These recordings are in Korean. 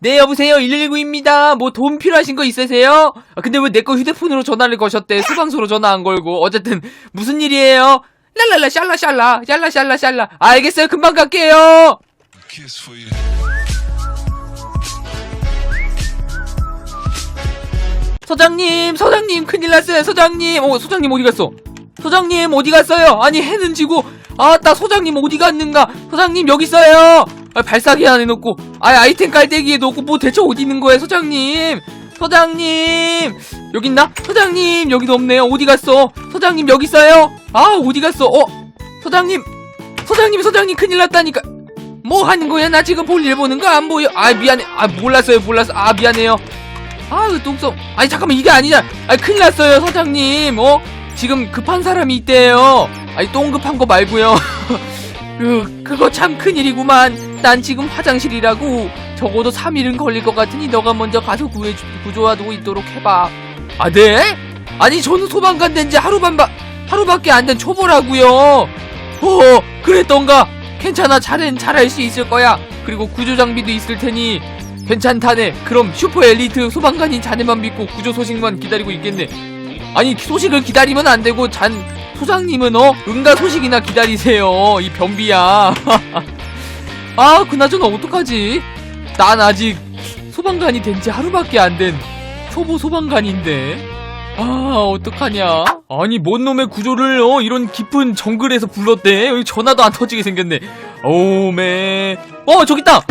네, 여보세요. 119입니다. 뭐 도움 필요하신 거 있으세요? 아, 근데 왜 내 거 휴대폰으로 전화를 거셨대? 수방소로 전화 안 걸고. 어쨌든, 무슨 일이에요? 랄랄라, 샬라, 샬라, 샬라, 샬라, 샬라. 알겠어요. 금방 갈게요. 소장님, 소장님, 큰일 났어요, 소장님. 어, 소장님 어디 갔어? 소장님 어디 갔어요? 아니 해는 지고 아따 소장님 어디 갔는가? 소장님 여기 있어요. 아, 발사기 안에 놓고 아 아이템 깔때기에 놓고 뭐 대체 어디 있는 거예요, 소장님? 소장님 여기 있나? 소장님 여기도 없네요. 어디 갔어? 소장님 여기 있어요. 아 어디 갔어? 어 소장님 소장님 소장님 큰일 났다니까. 뭐 하는 거야? 나 지금 볼일 보는 거 안 보여. 아 미안해. 아 몰랐어요, 몰랐어. 아 미안해요. 아, 그 똥성. 아니, 잠깐만, 이게 아니잖아. 아니, 큰일 났어요, 서장님. 어? 지금 급한 사람이 있대요. 아니, 똥 급한 거 말고요. 그, 그거 참 큰일이구만. 난 지금 화장실이라고. 적어도 3일은 걸릴 것 같으니 너가 먼저 가서 구해, 구조하고 있도록 해봐. 아, 네? 아니, 저는 소방관 된 지 하루반, 바, 하루밖에 안 된 초보라고요 어, 그랬던가. 괜찮아, 잘은 잘할 수 있을 거야. 그리고 구조 장비도 있을 테니 괜찮다네. 그럼 슈퍼 엘리트 소방관인 자네만 믿고 구조 소식만 기다리고 있겠네. 아니 소식을 기다리면 안 되고 잔 소장님은 어 응가 소식이나 기다리세요. 이 변비야. 아 그나저나 어떡하지? 난 아직 소방관이 된 지 하루밖에 안 된 초보 소방관인데. 아 어떡하냐? 아니 뭔 놈의 구조를 어 이런 깊은 정글에서 불렀대. 여기 전화도 안 터지게 생겼네. 오메. 어 저기 있다.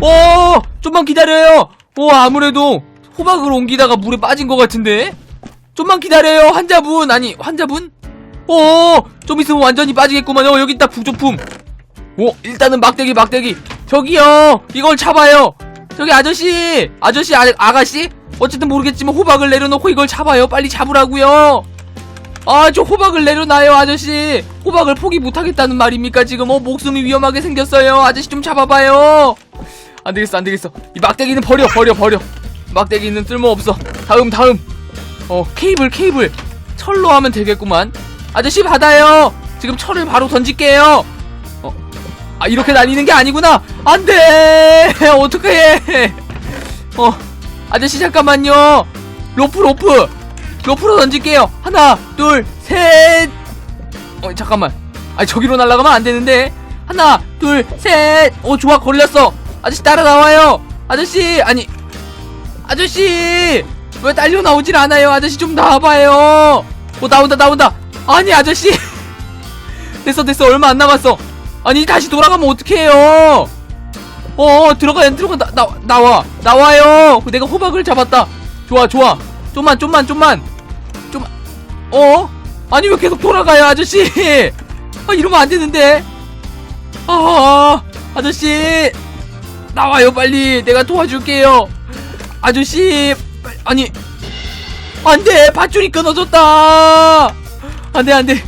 어, 좀만 기다려요. 어, 아무래도 호박을 옮기다가 물에 빠진 것 같은데. 좀만 기다려요. 환자분 아니 환자분? 어, 좀 있으면 완전히 빠지겠구만. 어, 여기 있다 구조품. 어, 일단은 막대기 막대기. 저기요, 이걸 잡아요. 저기 아저씨, 아저씨 아, 아가씨. 어쨌든 모르겠지만 호박을 내려놓고 이걸 잡아요. 빨리 잡으라고요. 아, 저 호박을 내려놔요, 아저씨. 호박을 포기 못하겠다는 말입니까? 지금 어 목숨이 위험하게 생겼어요. 아저씨 좀 잡아봐요. 안 되겠어, 안 되겠어. 이 막대기는 버려, 버려, 버려. 막대기는 쓸모없어. 다음, 다음. 어, 케이블, 케이블. 철로 하면 되겠구만. 아저씨 받아요. 지금 철을 바로 던질게요. 어, 아 이렇게 날리는 게 아니구나. 안 돼. 어떡해. 어, 아저씨 잠깐만요. 로프, 로프. 로프로 던질게요. 하나, 둘, 셋. 어, 잠깐만. 아 저기로 날아가면 안 되는데. 하나, 둘, 셋. 어, 좋아, 걸렸어. 아저씨 따라 나와요. 아저씨, 아니, 아저씨, 왜 딸려 나오질 않아요? 아저씨 좀 나와봐요. 어, 나온다, 나온다. 아니, 아저씨. 됐어, 됐어. 얼마 안 남았어. 아니, 다시 돌아가면 어떡해요? 어, 들어가, 들어가, 나, 나, 나와. 나와요. 내가 호박을 잡았다. 좋아, 좋아. 좀만, 좀만, 좀만. 좀, 어? 아니, 왜 계속 돌아가요, 아저씨? 아, 이러면 안 되는데. 아, 아저씨. 나와요 빨리 내가 도와줄게요 아저씨 아니 안돼 밧줄이 끊어졌다 안돼 안돼.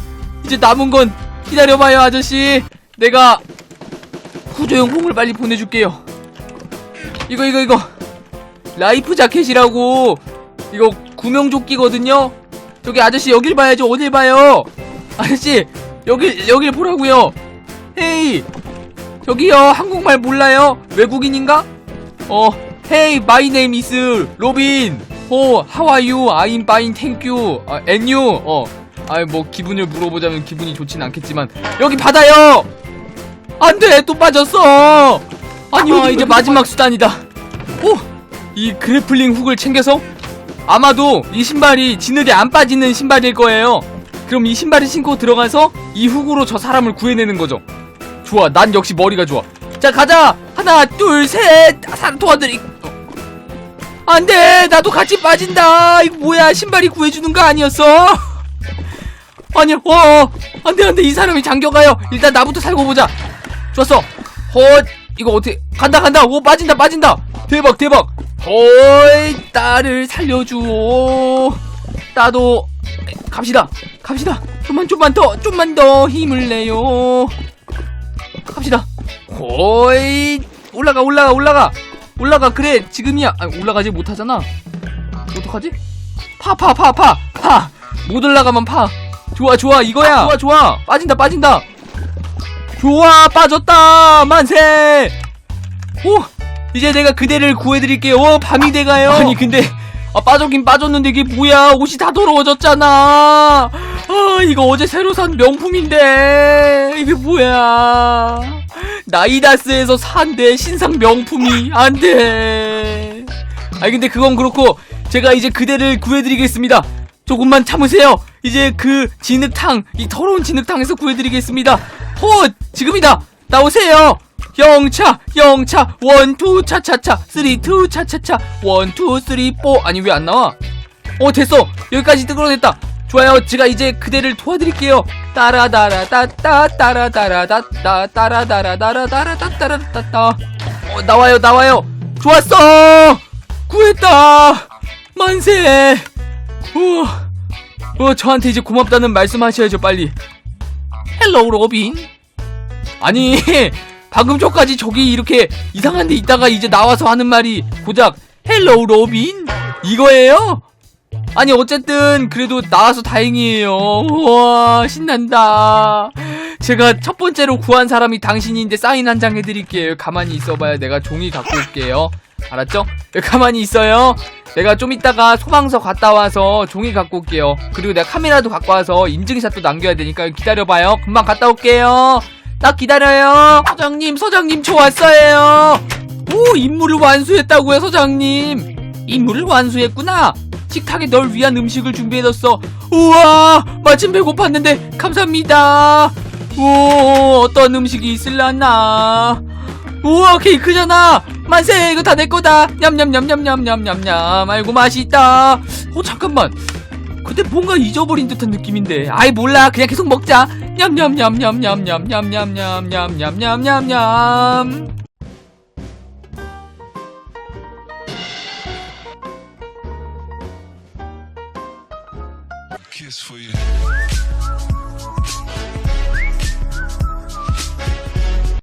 이제 남은 건 기다려봐요 아저씨. 내가 구조용 홈을 빨리 보내줄게요. 이거 이거 이거. 라이프 자켓이라고. 이거 구명조끼거든요. 저기 아저씨 여길 봐야죠. 어딜 봐요? 아저씨 여길 여길 보라고요. 헤이. 저기요 한국말 몰라요? 외국인인가? 어 Hey my name is 로빈. 호? I'm fine thank you 아, you 어 아이 뭐 기분을 물어보자면 기분이 좋진 않겠지만 여기 받아요! 안돼! 또 빠졌어! 아니 아, 이제 마지막 수단이다. 오 이 그래플링 훅을 챙겨서? 아마도 이 신발이 지느리 안 빠지는 신발일 거예요. 그럼 이 신발을 신고 들어가서 이 훅으로 저 사람을 구해내는 거죠. 좋아 난 역시 머리가 좋아. 자 가자! 하나 둘 셋! 사람 도와드리 어. 안돼! 나도 같이 빠진다! 이거 뭐야? 신발이 구해주는 거 아니었어 아니 어 안돼 안돼. 이 사람이 잠겨가요. 일단 나부터 살고 보자. 좋았어. 헛 이거 어떻게 간다 간다. 오 빠진다 빠진다. 대박 대박. 헐 딸을 살려줘 나도 갑시다. 갑시다. 좀만 좀만 더 좀만 더 힘을 내요. 갑시다. 호이 올라가 올라가 올라가. 올라가 그래. 지금이야. 아, 올라가지 못하잖아. 어떡하지? 파 파 파 파. 파. 못 올라가면 파. 좋아 좋아 이거야. 좋아 좋아 빠진다 빠진다. 좋아 빠졌다 만세. 오 이제 내가 그대를 구해드릴게요. 어, 밤이 돼가요. 아니, 근데, 아, 빠졌긴 빠졌는데 이게 뭐야. 옷이 다 더러워졌잖아. 아, 이거 어제 새로 산 명품인데. 이게 뭐야. 나이다스에서 산대, 신상 명품이. 안 돼. 아니, 근데 그건 그렇고, 제가 이제 그대를 구해드리겠습니다. 조금만 참으세요. 이제 그 진흙탕, 이 더러운 진흙탕에서 구해드리겠습니다. 호! 지금이다! 나오세요! 영차, 영차, 원, 투, 차차차, 쓰리, 투, 차차차, 원, 투, 쓰리, 포. 아니, 왜 안 나와? 어, 됐어! 여기까지 끌어냈다! 좋아요, 제가 이제 그대를 도와드릴게요. 따라다라, 따따, 따라다라, 따따, 따라다라, 따라다라, 따따라, 따따. 어, 나와요, 나와요! 좋았어! 구했다! 만세! 우와. 어, 저한테 이제 고맙다는 말씀하셔야죠, 빨리. 헬로우, 로빈. 아니, 방금 전까지 저기 이렇게 이상한 데 있다가 이제 나와서 하는 말이 고작 헬로우, 로빈? 이거예요? 아니, 어쨌든, 그래도 나와서 다행이에요. 우와, 신난다. 제가 첫 번째로 구한 사람이 당신인데 사인 한 장 해드릴게요. 가만히 있어봐요. 내가 종이 갖고 올게요. 알았죠? 가만히 있어요. 내가 좀 이따가 소방서 갔다 와서 종이 갖고 올게요. 그리고 내가 카메라도 갖고 와서 인증샷도 남겨야 되니까 기다려봐요. 금방 갔다 올게요. 딱 기다려요. 서장님, 서장님, 저 왔어요. 오, 임무를 완수했다고요, 서장님. 임무를 완수했구나. 식탁에 널 위한 음식을 준비해뒀어. 우와, 마침 배고팠는데 감사합니다. 오, 어떤 음식이 있을라나. 우와, 케이크잖아. 만세, 이거 다 내 거다. 냠냠냠냠냠냠냠냠. 아이고 맛있다. 어 잠깐만. 근데 뭔가 잊어버린 듯한 느낌인데. 아이 몰라, 그냥 계속 먹자. 냠냠냠냠냠냠냠냠냠냠냠냠냠. kiss for you.